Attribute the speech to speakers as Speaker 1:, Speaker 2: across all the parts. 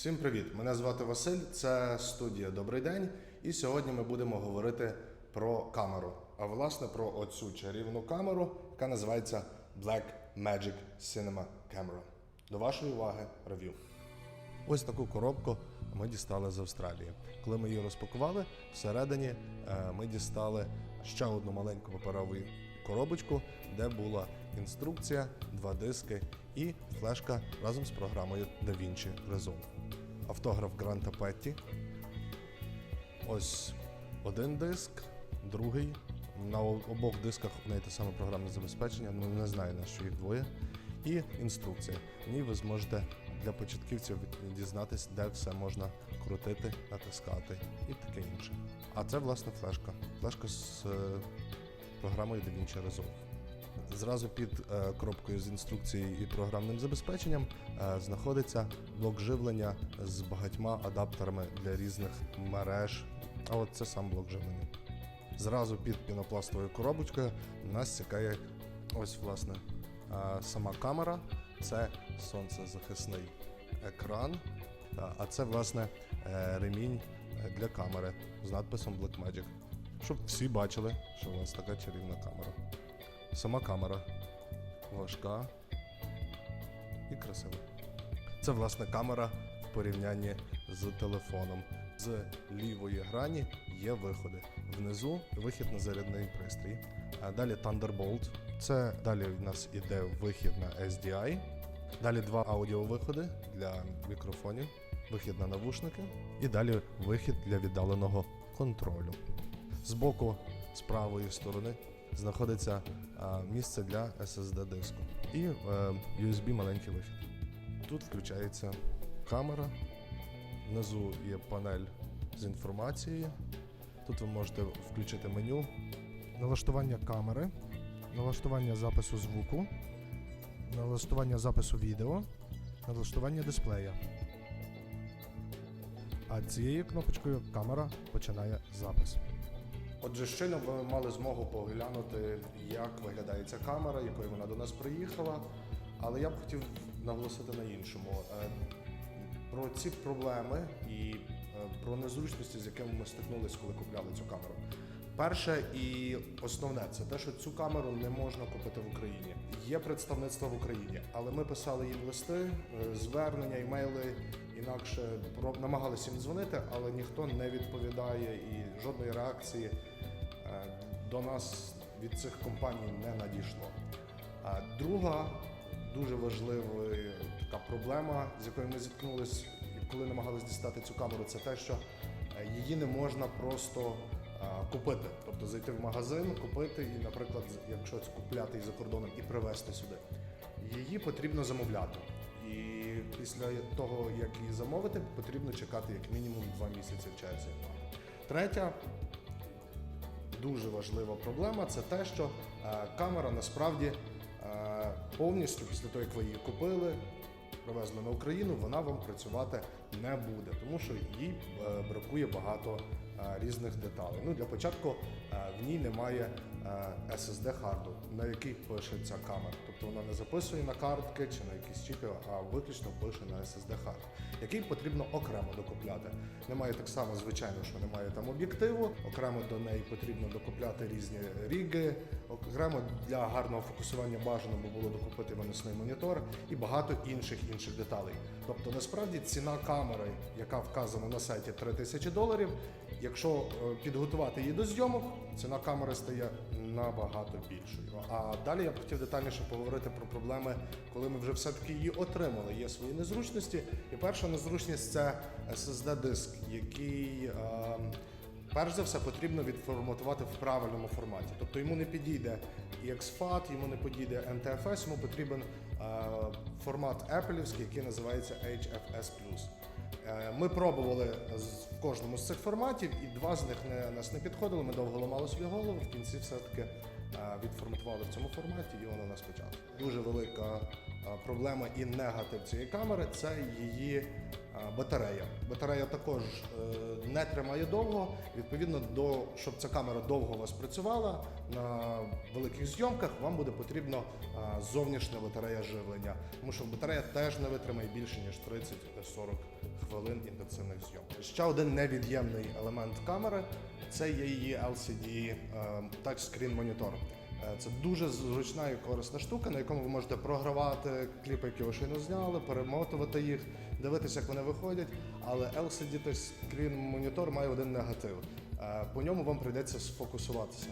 Speaker 1: Всім привіт! Мене звати Василь, це студія Добрий день. І сьогодні ми будемо говорити про камеру. А власне про оцю чарівну камеру, яка називається Black Magic Cinema Camera. До вашої уваги рев'ю. Ось таку коробку ми дістали з Австралії. Коли ми її розпакували, всередині е, ми дістали ще одну маленьку паперову коробочку, де була інструкція, два диски і флешка разом з програмою DaVinci Resolve. Автограф Гранта Петті. Ось один диск, другий. На обох дисках в неї те саме програмне забезпечення, ну не знаю на що їх двоє. І інструкція. В ній ви зможете для початківців дізнатись, де все можна крутити, натискати і таке інше. А це власне флешка. Флешка з е, програмою DaVinci Resolve. Зразу під е, коробкою з інструкцією і програмним забезпеченням е, знаходиться блок живлення з багатьма адаптерами для різних мереж. А от це сам блок живлення. Зразу під пінопластовою коробочкою нас цікає ось власне е, сама камера. Це сонцезахисний екран. А це власне ремінь для камери з надписом Blackmagic. Щоб всі бачили, що у вас така чарівна камера. Сама камера важка і красива. Це власне камера в порівнянні з телефоном. З лівої грані є виходи. Внизу вихід на зарядний пристрій. А далі Thunderbolt. Це далі в нас іде вихід на SDI. Далі два аудіовиходи для мікрофонів, вихід на навушники. І далі вихід для віддаленого контролю. Збоку з правої сторони знаходиться місце для SSD диску і е, USB маленький вихід. Тут включається камера, внизу є панель з інформацією. Тут ви можете включити меню, налаштування камери, налаштування запису звуку, налаштування запису відео, налаштування дисплея. А цією кнопочкою камера починає запис. Отже, щойно ви мали змогу поглянути, як виглядає ця камера, якою вона до нас приїхала. Але я б хотів наголосити на іншому. Е, Про ці проблеми і е, про незручності, з якими ми стикнулися, коли купляли цю камеру. Перше і основне це те, що цю камеру не можна купити в Україні. Є представництво в Україні, але ми писали їм листи, е, звернення, імейли, інакше намагалися їм дзвонити, але ніхто не відповідає і жодної реакції до нас від цих компаній не надійшло. А друга дуже важлива така проблема, з якою ми зіткнулися, коли намагалися дістати цю камеру, це те, що е, її не можна просто е, купити. Тобто зайти в магазин, купити і, наприклад, якщо купляти її за кордоном і привезти сюди. Її потрібно замовляти. І після того, як її замовити, потрібно чекати як мінімум два місяці в черзі. Третя дуже важлива проблема це те, що е, камера насправді е, повністю після того, як ви її купили, привезли на Україну, вона вам працювати не буде, тому що їй е, бракує багато різних деталей. Ну, для початку е, в ній немає е, SSD харду, на який пише ця камера. Тобто вона не записує на картки чи на якісь чіпи, а виключно пише на SSD хард, який потрібно окремо докупляти. Немає так само, звичайно, що немає там об'єктиву, окремо до неї потрібно докупляти різні ріги, окремо для гарного фокусування бажано би було докупити виносний монітор і багато інших інших деталей. Тобто, насправді ціна камери, яка вказана на сайті 3000 доларів, якщо е, підготувати її до зйомок, ціна камери стає набагато більшою. А далі я б хотів детальніше поговорити про проблеми, коли ми вже все-таки її отримали. Є свої незручності. І перша незручність це SSD-диск, який. е, Перш за все потрібно відформатувати в правильному форматі. Тобто йому не підійде EXFAT, йому не підійде NTFS, йому потрібен е, формат Apple, який називається HFS+. Е, Ми пробували в кожному з цих форматів, і два з них не, нас не підходили. Ми довго ламали собі голову. В кінці все-таки е, відформатували в цьому форматі, і воно у нас почало. Дуже велика проблема і негатив цієї камери це її е, батарея. Батарея також е, не тримає довго. Відповідно, до щоб ця камера довго у вас працювала на великих зйомках, вам буде потрібно е, зовнішня батарея живлення, тому що батарея теж не витримає більше ніж 30-40 хвилин інтенсивних зйомок. Ще один невід'ємний елемент камери це є її LCD е, touchscreen монітор. Е, Це дуже зручна і корисна штука, на якому ви можете програвати кліпи, які ви щойно зняли, перемотувати їх, дивитися, як вони виходять. Але LCD touchscreen монітор має один негатив. Е, По ньому вам прийдеться сфокусуватися.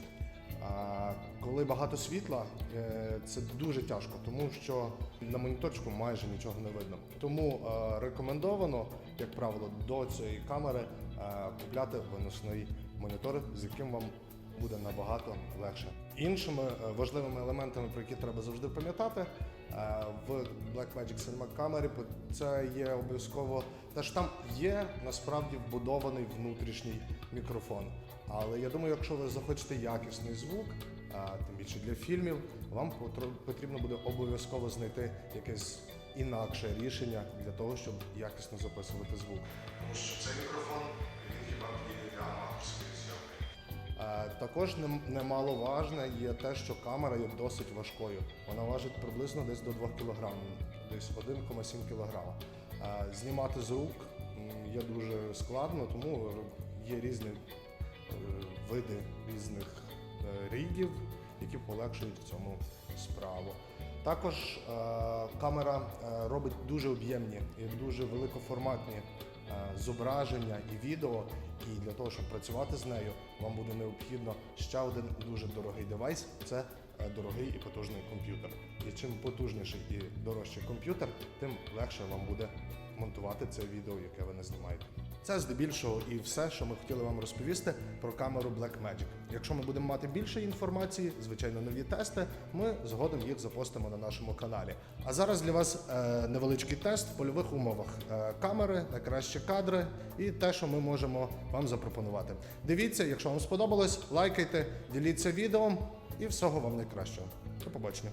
Speaker 1: А коли багато світла, е, це дуже тяжко, тому що на моніторчику майже нічого не видно. Тому е, рекомендовано, як правило, до цієї камери е, купляти виносний монітор, з яким вам буде набагато легше. Іншими е, важливими елементами, про які треба завжди пам'ятати, е, в Blackmagic Cinema камері по- це є обов'язково. Теж там є насправді вбудований внутрішній мікрофон. Але я думаю, якщо ви захочете якісний звук, тим більше для фільмів, вам потрібно буде обов'язково знайти якесь інакше рішення для того, щоб якісно записувати звук. Тому що цей мікрофон він хіба підійде для аматорської зйомки. Е, Також нем- немаловажне є те, що камера є досить важкою. Вона важить приблизно десь до 2 кг, десь 1,7 кг. Е, Знімати з рук є дуже складно, тому є різні е, види різних рігів, які полегшують в цьому справу. Також камера робить дуже об'ємні і дуже великоформатні зображення і відео. І для того, щоб працювати з нею, вам буде необхідно ще один дуже дорогий девайс це е, дорогий і потужний комп'ютер. І чим потужніший і дорожчий комп'ютер, тим легше вам буде монтувати це відео, яке ви не знімаєте. Це здебільшого і все, що ми хотіли вам розповісти про камеру Blackmagic. Якщо ми будемо мати більше інформації, звичайно, нові тести, ми згодом їх запостимо на нашому каналі. А зараз для вас е, невеличкий тест в польових умовах е, камери, найкращі кадри і те, що ми можемо вам запропонувати. Дивіться, якщо вам сподобалось, лайкайте, діліться відео і всього вам найкращого. До побачення.